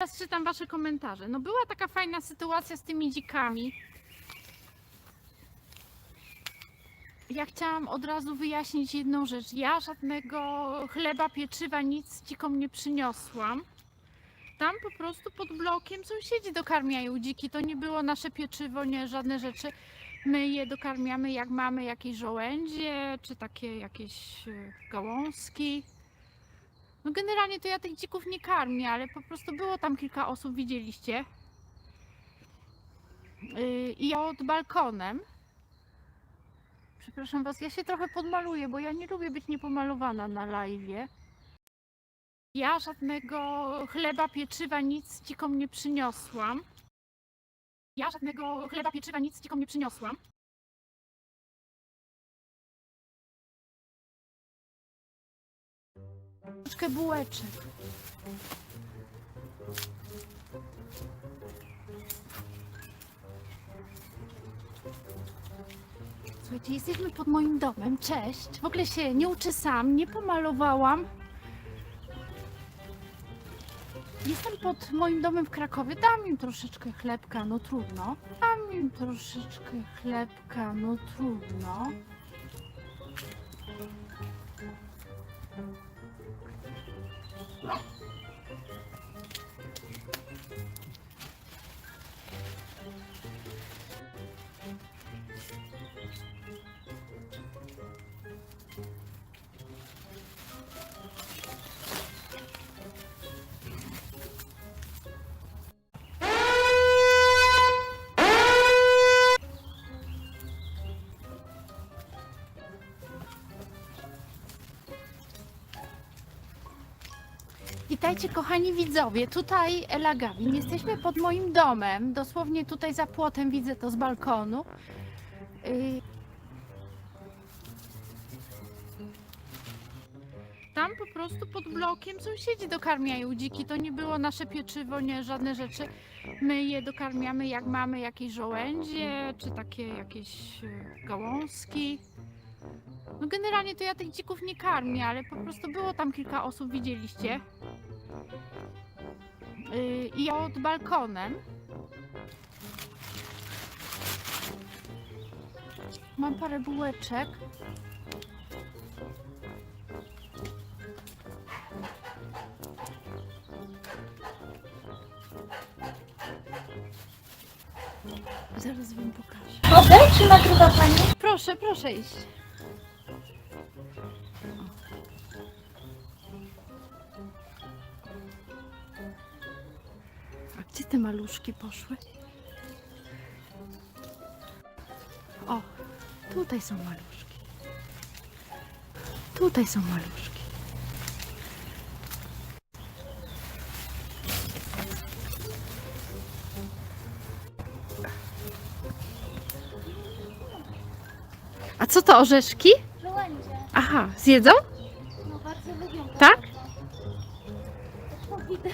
Teraz czytam wasze komentarze. No była taka fajna sytuacja z tymi dzikami. Ja chciałam od razu wyjaśnić jedną rzecz. Ja żadnego chleba, pieczywa, nic dzikom nie przyniosłam. Tam po prostu pod blokiem sąsiedzi dokarmiają dziki. To nie było nasze pieczywo, nie żadne rzeczy. My je dokarmiamy jak mamy jakieś żołędzie, czy takie jakieś e, gałązki. No generalnie to ja tych dzików nie karmię, ale po prostu było tam kilka osób, widzieliście. Yy, I od balkonem. Przepraszam was, ja się trochę podmaluję, bo ja nie lubię być niepomalowana na live. Ja żadnego chleba, pieczywa, nic dzikom nie przyniosłam. Ja żadnego chleba, pieczywa, nic dzikom nie przyniosłam. Troszkę bułeczek. Słuchajcie, jesteśmy pod moim domem. Cześć. W ogóle się nie uczesam, nie pomalowałam. Jestem pod moim domem w Krakowie. Dam im troszeczkę chlebka, no trudno. Dam im troszeczkę chlebka, no trudno. Yeah. Witajcie kochani widzowie, tutaj Ela Gawin. Jesteśmy pod moim domem, dosłownie tutaj za płotem widzę to z balkonu. Y, Tam po prostu pod blokiem sąsiedzi dokarmiają dziki. To nie było nasze pieczywo, nie żadne rzeczy. My je dokarmiamy jak mamy jakieś żołędzie, czy takie jakieś e, gałązki. No generalnie to ja tych dzików nie karmię, ale po prostu było tam kilka osób, widzieliście. Yy, I od balkonem. Mam parę bułeczek. Zaraz wam pokażę. Mogę? Czy nagrywa Pani? Proszę, proszę iść. A gdzie te maluszki poszły? O, tutaj są maluszki. Tutaj są maluszki. A co to orzeszki? Aha, zjedzą? No bardzo lubią. Tak? To widać.